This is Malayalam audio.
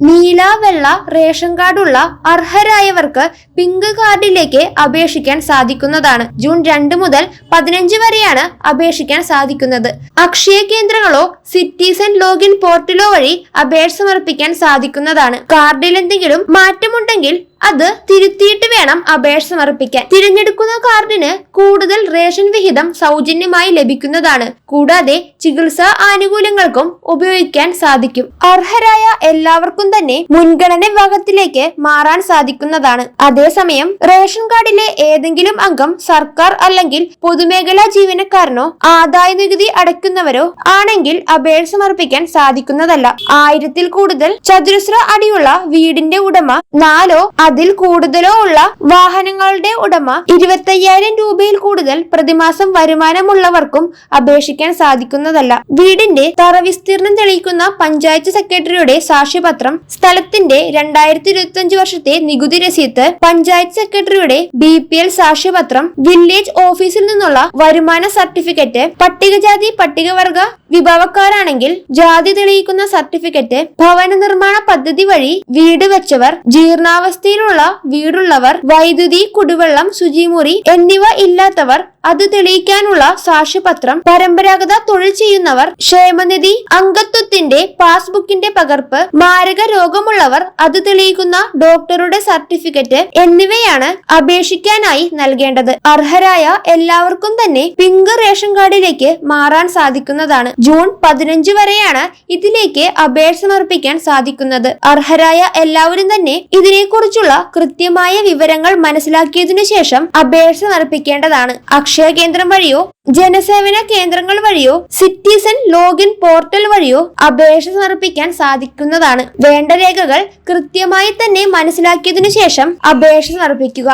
നീല വെള്ള റേഷൻ കാർഡുള്ള അർഹരായവർക്ക് പിങ്ക് കാർഡിലേക്ക് അപേക്ഷിക്കാൻ സാധിക്കുന്നതാണ്. ജൂൺ രണ്ട് മുതൽ പതിനഞ്ച് വരെയാണ് അപേക്ഷിക്കാൻ സാധിക്കുന്നത്. അക്ഷയ കേന്ദ്രങ്ങളോ സിറ്റിസൺ ലോഗിൻ പോർട്ടലോ വഴി അപേക്ഷ സമർപ്പിക്കാൻ സാധിക്കുന്നതാണ്. കാർഡിൽ എന്തെങ്കിലും മാറ്റമുണ്ടെങ്കിൽ അത് തിരുത്തിയിട്ട് വേണം അപേക്ഷ സമർപ്പിക്കാൻ. തിരഞ്ഞെടുക്കുന്ന കാർഡിന് കൂടുതൽ റേഷൻ വിഹിതം സൗജന്യമായി ലഭിക്കുന്നതാണ്. കൂടാതെ ചികിത്സാ ആനുകൂല്യങ്ങൾക്കും ഉപയോഗിക്കാൻ സാധിക്കും. അർഹരായ എല്ലാവർക്കും തന്നെ മുൻഗണന വിഭാഗത്തിലേക്ക് മാറാൻ സാധിക്കുന്നതാണ്. അതേസമയം റേഷൻ കാർഡിലെ ഏതെങ്കിലും അംഗം സർക്കാർ അല്ലെങ്കിൽ പൊതുമേഖലാ ജീവനക്കാരനോ ആദായ നികുതി അടയ്ക്കുന്നവരോ ആണെങ്കിൽ അപേക്ഷ സമർപ്പിക്കാൻ സാധിക്കുന്നതല്ല. ആയിരത്തിൽ കൂടുതൽ ചതുരശ്ര അടിയുള്ള വീടിന്റെ ഉടമ നാലോ അതിൽ കൂടുതലോ ഉള്ള വാഹനങ്ങളുടെ ഉടമ ഇരുപത്തയ്യായിരം രൂപയിൽ കൂടുതൽ പ്രതിമാസം വരുമാനമുള്ളവർക്കും അപേക്ഷിക്കാൻ സാധിക്കുന്നതല്ല. വീടിന്റെ തറ വിസ്തീർണം തെളിയിക്കുന്ന പഞ്ചായത്ത് സെക്രട്ടറിയുടെ സാക്ഷ്യപത്രം സ്ഥലത്തിന്റെ രണ്ടായിരത്തി ഇരുപത്തി അഞ്ച് വർഷത്തെ നികുതി രസീത്ത് പഞ്ചായത്ത് സെക്രട്ടറിയുടെ ബി പി എൽ സാക്ഷ്യപത്രം വില്ലേജ് ഓഫീസിൽ നിന്നുള്ള വരുമാന സർട്ടിഫിക്കറ്റ് പട്ടികജാതി പട്ടികവർഗ വിഭവക്കാരാണെങ്കിൽ ജാതി തെളിയിക്കുന്ന സർട്ടിഫിക്കറ്റ് ഭവന നിർമ്മാണ പദ്ധതി വഴി വീട് വെച്ചവർ ജീർണാവസ്ഥയിലുള്ള വീടുള്ളവർ വൈദ്യുതി കുടിവെള്ളം ശുചിമുറി എന്നിവ ഇല്ലാത്തവർ അത് തെളിയിക്കാനുള്ള സാക്ഷ്യപത്രം പരമ്പരാഗത തൊഴിൽ ചെയ്യുന്നവർ ക്ഷേമനിധി അംഗത്വത്തിന്റെ പാസ്ബുക്കിന്റെ പകർപ്പ് മാരക രോഗമുള്ളവർ അത് തെളിയിക്കുന്ന ഡോക്ടറുടെ സർട്ടിഫിക്കറ്റ് എന്നിവയാണ് അപേക്ഷിക്കാനായി നൽകേണ്ടത്. അർഹരായ എല്ലാവർക്കും തന്നെ പിങ്ക് റേഷൻ കാർഡിലേക്ക് മാറാൻ സാധിക്കുന്നതാണ് ജൂൺ പതിനഞ്ച് വരെയാണ് ഇതിലേക്ക് അപേക്ഷ സമർപ്പിക്കാൻ സാധിക്കുന്നത്. അർഹരായ എല്ലാവരും തന്നെ ഇതിനെക്കുറിച്ചുള്ള കൃത്യമായ വിവരങ്ങൾ മനസ്സിലാക്കിയതിനു ശേഷം അപേക്ഷ സമർപ്പിക്കേണ്ടതാണ് അക്ഷയ കേന്ദ്രം വഴിയോ ജനസേവന കേന്ദ്രങ്ങൾ വഴിയോ സിറ്റിസൺ ലോഗിൻ പോർട്ടൽ വഴിയോ അപേക്ഷ സമർപ്പിക്കാൻ സാധിക്കുന്നതാണ്. വേണ്ട രേഖകൾ കൃത്യമായി തന്നെ മനസ്സിലാക്കിയതിനു ശേഷം അപേക്ഷ സമർപ്പിക്കുക